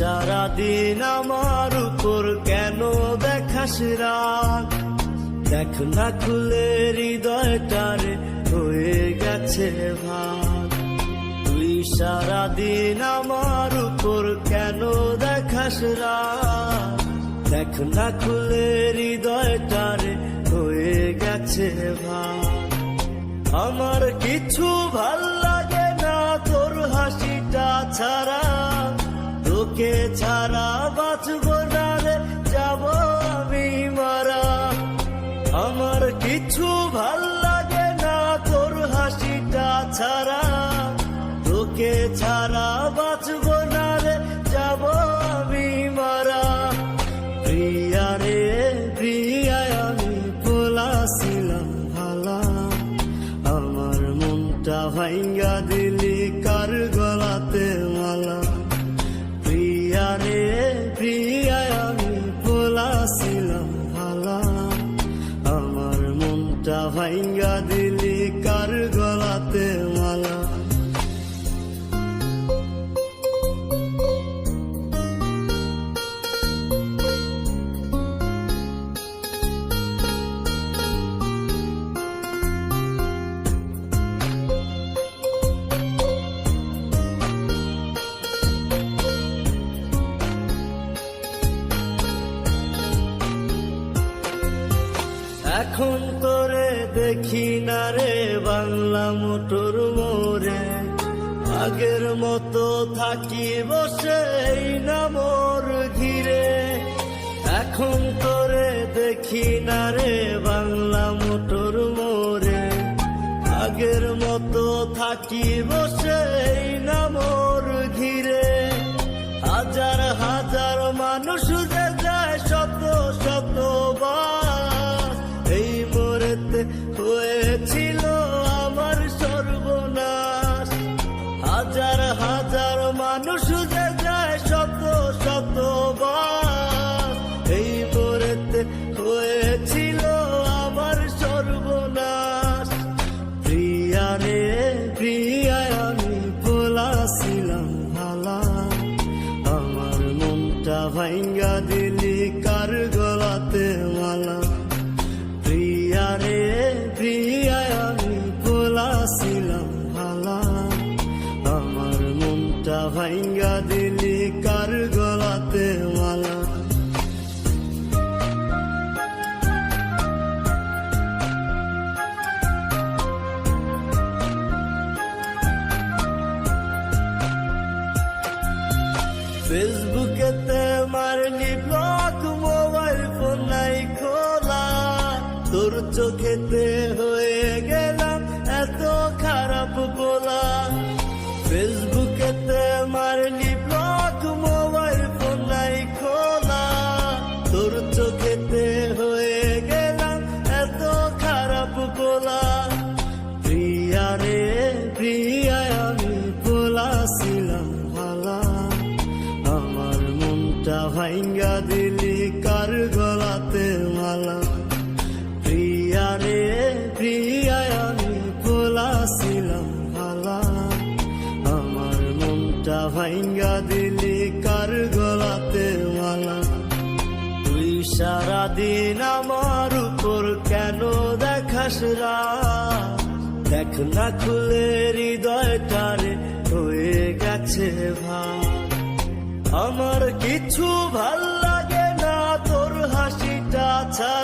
সারাদিন আমার উপর কেন দেখাস রাগ? দেখ না খুলে হৃদয়টারে হয়ে গেছে ভাগ। তুই সারাদিন আমার উপর কেন দেখাস রাগ? দেখ না খুলে হৃদয়টারে হয়ে গেছে ভাগ। আমার কিছু ভালো তোকে ছাড়া বাঁচব না রে? যাব আমি মারা। আমার কিছু ভালো লাগে না তোর হাসিটা ছাড়া। তোকে ছাড়া বাঁচব না রে? যাব আমি মারা। প্রিয়া রে প্রিয়ায় আমি পোলাছিলাম ভালা। আমার মনটা ভাঙ্গা দিলি কার গলাতে ভাঙ্গা দিলি কার গলাতে মালা? এখন তোরে দেখি না রে বাংলা মোটর মোরে আগের মতো থাকি বসে না মোর ঘিরে। এখন তোরে দেখি না রে বাংলা মোটর মোরে আগের মতো থাকি বসে মনটা ভাঙ্গা দিলি কার গলাতে মালা? প্রিয়া রে প্রিয়ায় আমি বলাছিলাম ভালা। আমার মনটা ভাঙ্গা দিলি কার গলাতে মালা? ফেসবুকেতে চোখেতে হয়ে গেলাম এত খারাপ বলা ফেসবুকেতে ভাইঙ্গা দিলি কার গলাতে মালা? তুই সারাদিন আমার উপর কেন দেখাস রা দেখ না খুলে হৃদয়টারে হয়ে গেছে ভাই আমার কিছু ভালো লাগে না তোর হাসিটা ছা